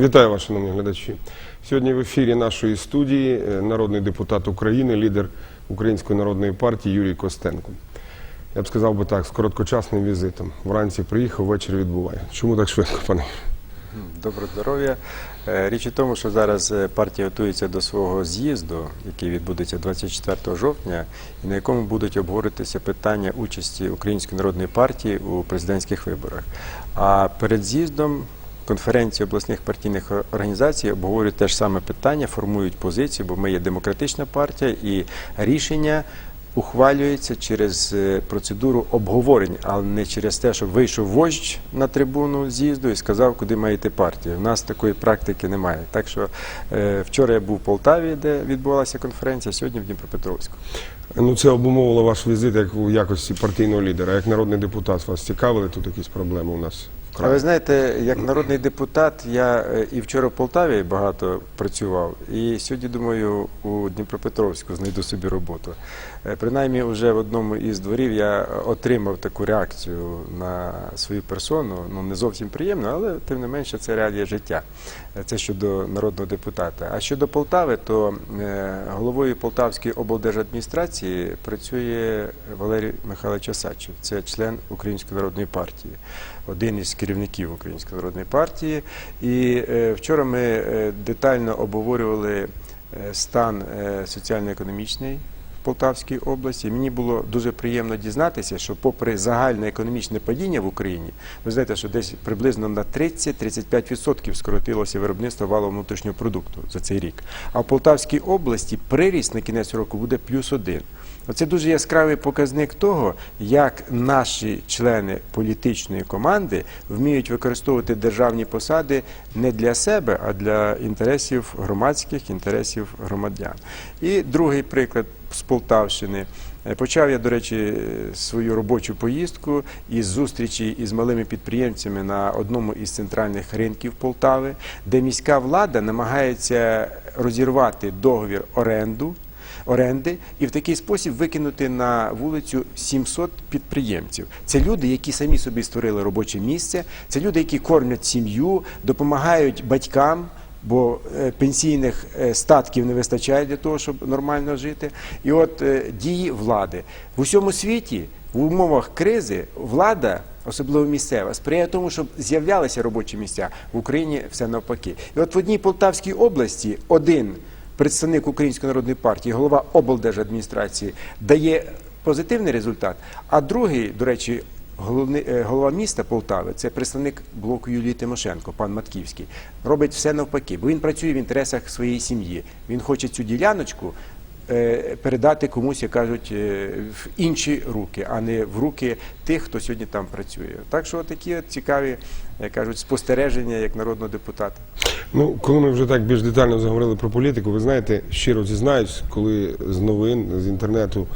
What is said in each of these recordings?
Вітаю вас, шановні глядачі. Сьогодні в ефірі нашої студії е, народний депутат України, лідер Української народної партії Юрій Костенко. Я б сказав би так, з короткочасним візитом. Вранці приїхав, ввечері відбуває. Чому так швидко, пане? Доброго здоров'я. Е, Річ у тому, що зараз е, партія готується до свого з'їзду, який відбудеться 24 жовтня, і на якому будуть обговорюватися питання участі Української народної партії у президентських виборах. А перед з'їздом конференції обласних партійних організацій обговорюють те ж саме питання, формують позицію, бо ми є демократична партія, і рішення ухвалюється через е, процедуру обговорень, але не через те, щоб вийшов вождь на трибуну з'їзду і сказав, куди має йти партія. У нас такої практики немає. Так що е, вчора я був в Полтаві, де відбувалася конференція, сьогодні в Дніпропетровську. Ну, це обумовило ваш візит як у якості партійного лідера. Як народний депутат вас цікавили тут якісь проблеми у нас А ви знаєте, як народний депутат, я е, і вчора в Полтаві багато працював, і сьогодні думаю, у Дніпропетровську знайду собі роботу. Е, Принаймні, вже в одному із дворів я отримав таку реакцію на свою персону. Ну не зовсім приємно, але тим не менше це реалія життя. Е, Це щодо народного депутата. А щодо Полтави, то головою Полтавської облдержадміністрації працює Валерій Михайлович Осадчев. Це член Української народної партії, один із керівників Української народної партії. І е, вчора ми е, детально обговорювали е, стан соціально-економічний. в Полтавській області мені було дуже приємно дізнатися, що попри загальне економічне падіння в Україні, ви знаєте, що десь приблизно на 30-35% скоротилося виробництво валового внутрішнього продукту за цей рік. А в Полтавській області приріст на кінець року буде плюс один. Оце дуже яскравий показник того, як наші члени політичної команди вміють використовувати державні посади не для себе, а для інтересів громадських, інтересів громадян. І другий приклад з Полтавщини. Е, Почав я, до речі, свою робочу поїздку із зустрічі із малими підприємцями на одному із центральних ринків Полтави, де міська влада намагається розірвати договір оренду оренди і в такий спосіб викинути на вулицю 700 підприємців. Це люди, які самі собі створили робоче місце, це люди, які кормлять сім'ю, допомагають батькам. Бо е, пенсійних е, статків не вистачає для того, щоб нормально жити. І от е, дії влади в усьому світі в умовах кризи влада, особливо місцева, сприяє тому, щоб з'являлися робочі місця в Україні все навпаки. І от в одній Полтавській області один представник Української народної партії, голова облдержадміністрації, дає позитивний результат, а другий, до речі, головний, е, голова міста Полтави, це представник блоку Юлії Тимошенко, пан Матківський, робить все навпаки, бо він працює в інтересах своєї сім'ї. Він хоче цю діляночку. е, Передати комусь, як кажуть, е, в інші руки, а не в руки тих, хто сьогодні там працює. Так що такі цікаві, як кажуть, спостереження як народного депутата. Ну, коли ми вже так більш детально заговорили про політику, ви знаєте, щиро зізнаюсь, коли з новин, з інтернету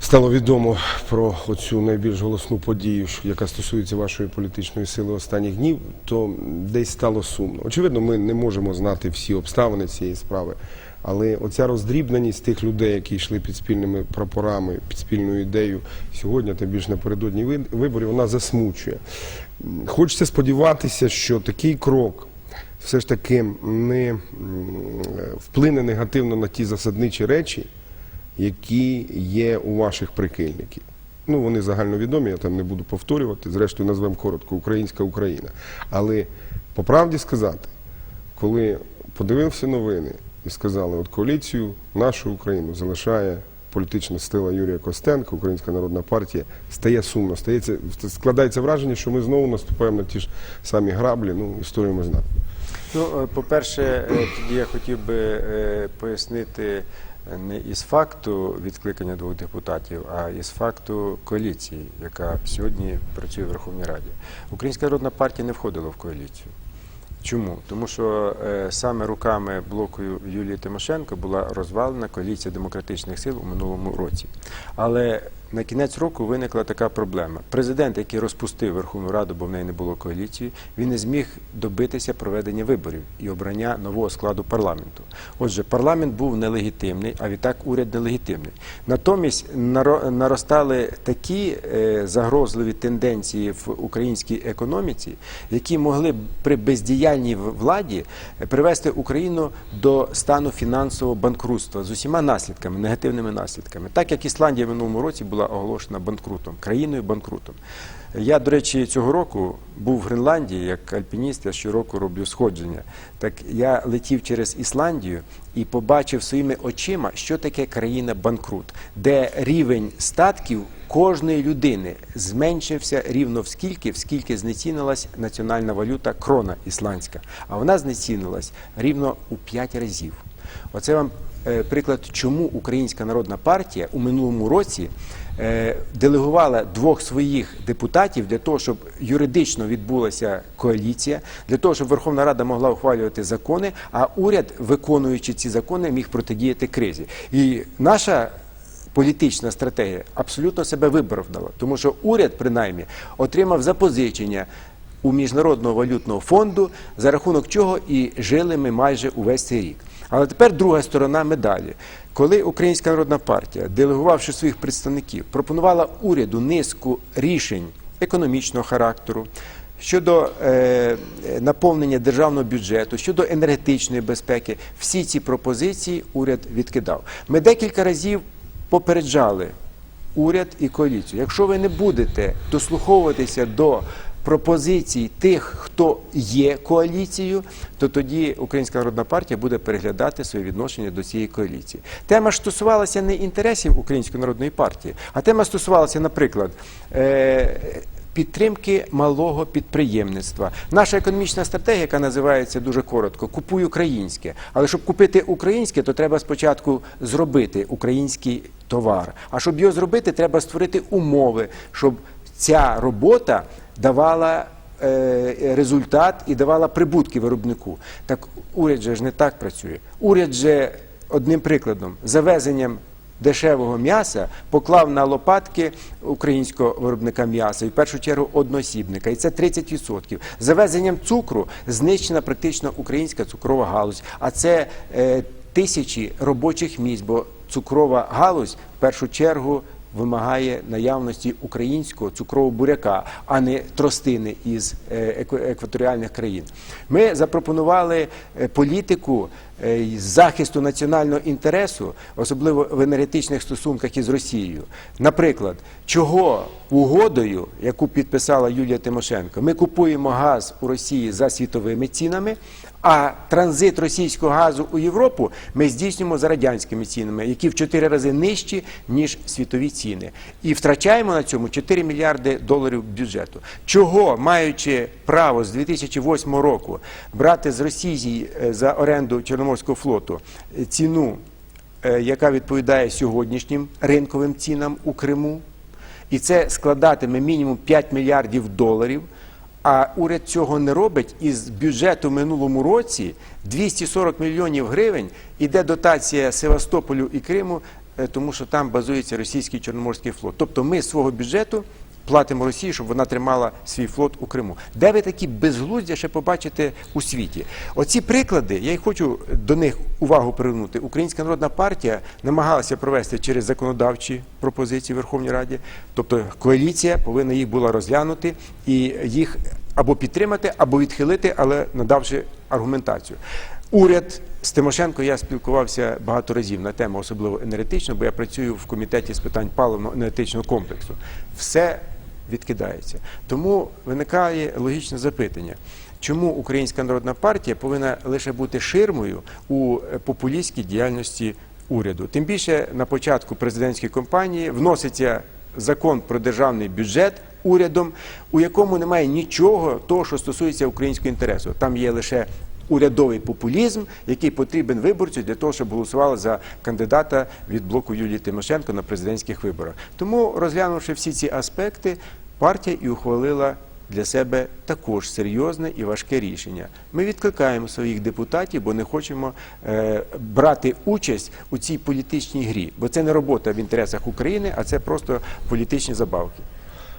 стало відомо про оцю найбільш голосну подію, яка стосується вашої політичної сили останніх днів, то десь стало сумно. Очевидно, ми не можемо знати всі обставини цієї справи. Але оця роздрібненість тих людей, які йшли під спільними прапорами, під спільною ідеєю сьогодні, та більш напередодні виборів, вона засмучує. Хочеться сподіватися, що такий крок все ж таки не вплине негативно на ті засадничі речі, які є у ваших прихильників. Ну, вони загальновідомі, я там не буду повторювати. Зрештою, назвемо коротко Українська Україна. Але по правді сказати, коли подивився новини і сказали, от коаліцію нашу Україну залишає політична сила Юрія Костенка, Українська народна партія, стає сумно, стається, складається враження, що ми знову наступаємо на ті ж самі граблі. Ну, історію ми знаємо. Ну, е, по-перше, е, тоді я хотів би е, пояснити не із факту відкликання двох депутатів, а із факту коаліції, яка сьогодні працює в Верховній Раді. Українська народна партія не входила в коаліцію. Чому? Тому що саме руками блоку Юлії Тимошенко була розвалена коаліція демократичних сил у минулому році. Але на кінець року виникла така проблема. Президент, який розпустив Верховну Раду, бо в неї не було коаліції, він не зміг добитися проведення виборів і обрання нового складу парламенту. Отже, парламент був нелегітимний, а відтак уряд нелегітимний. Натомість наро- наростали такі е, загрозливі тенденції в українській економіці, які могли при бездіяльній владі привести Україну до стану фінансового банкрутства з усіма наслідками, негативними наслідками, так як Ісландія в минулому році була оголошена банкрутом, країною банкрутом. Я, до речі, цього року був в Гренландії як альпініст, я щороку роблю сходження. Так я летів через Ісландію і побачив своїми очима, що таке країна банкрут, де рівень статків кожної людини зменшився рівно в скільки, знецінилась національна валюта крона ісландська. А вона знецінилась рівно у 5 разів. Оце вам е, приклад, чому Українська народна партія у минулому році делегувала двох своїх депутатів для того, щоб юридично відбулася коаліція, для того, щоб Верховна Рада могла ухвалювати закони, а уряд, виконуючи ці закони, міг протидіяти кризі. І наша політична стратегія абсолютно себе виправдала, тому що уряд, принаймні, отримав запозичення у Міжнародного валютного фонду, за рахунок чого і жили ми майже увесь цей рік. Але тепер друга сторона медалі. Коли Українська народна партія, делегувавши своїх представників, пропонувала уряду низку рішень економічного характеру. Щодо е, наповнення державного бюджету, щодо енергетичної безпеки, всі ці пропозиції уряд відкидав. Ми декілька разів попереджали уряд і коаліцію. Якщо ви не будете дослуховуватися до пропозицій тих, хто є коаліцією, то тоді Українська народна партія буде переглядати своє відношення до цієї коаліції. Тема стосувалася не інтересів Української народної партії, а тема стосувалася, наприклад. Е- Підтримки малого підприємництва. Наша економічна стратегія, яка називається дуже коротко, купуй українське. Але щоб купити українське, то треба спочатку зробити український товар. А щоб його зробити, треба створити умови, щоб ця робота давала е, результат і давала прибутки виробнику. Так уряд же ж не так працює. Уряд же одним прикладом завезенням дешевого м'яса поклав на лопатки українського виробника м'яса, і в першу чергу одноосібника, і це 30%. Завезенням цукру знищена практично українська цукрова галузь, а це е, тисячі робочих місць, бо цукрова галузь в першу чергу вимагає наявності українського цукрового буряка, а не тростини із е, екваторіальних країн. Ми запропонували е, політику е, захисту національного інтересу, особливо в енергетичних стосунках із Росією. Наприклад, чого угодою, яку підписала Юлія Тимошенко, ми купуємо газ у Росії за світовими цінами, а транзит російського газу у Європу ми здійснюємо за радянськими цінами, які в 4 рази нижчі, ніж світові ціни. І втрачаємо на цьому 4 мільярди доларів бюджету. Чого, маючи право з 2008 року брати з Росії е, за оренду Чорноморського флоту е, ціну, е, яка відповідає сьогоднішнім ринковим цінам у Криму, і це складатиме мінімум 5 мільярдів доларів. А уряд цього не робить. І з бюджету минулому році 240 мільйонів гривень іде дотація Севастополю і Криму, е, тому що там базується російський чорноморський флот. Тобто ми з свого бюджету платимо Росії, щоб вона тримала свій флот у Криму. Де ви такі безглуздя ще побачите у світі? Оці приклади, я й хочу до них увагу привернути. Українська народна партія намагалася провести через законодавчі пропозиції Верховній Раді, тобто коаліція повинна їх була розглянути і їх або підтримати, або відхилити, але надавши аргументацію. Уряд з Тимошенко я спілкувався багато разів на тему, особливо енергетичну, бо я працюю в комітеті з питань паливно-енергетичного комплексу. Все відкидається. Тому виникає логічне запитання. Чому Українська народна партія повинна лише бути ширмою у е, популістській діяльності уряду? Тим більше на початку президентської кампанії вноситься закон про державний бюджет урядом, у якому немає нічого того, що стосується українського інтересу. Там є лише урядовий популізм, який потрібен виборцю для того, щоб голосували за кандидата від блоку Юлії Тимошенко на президентських виборах. Тому, розглянувши всі ці аспекти, партія і ухвалила для себе також серйозне і важке рішення. Ми відкликаємо своїх депутатів, бо не хочемо е, брати участь у цій політичній грі, бо це не робота в інтересах України, а це просто політичні забавки.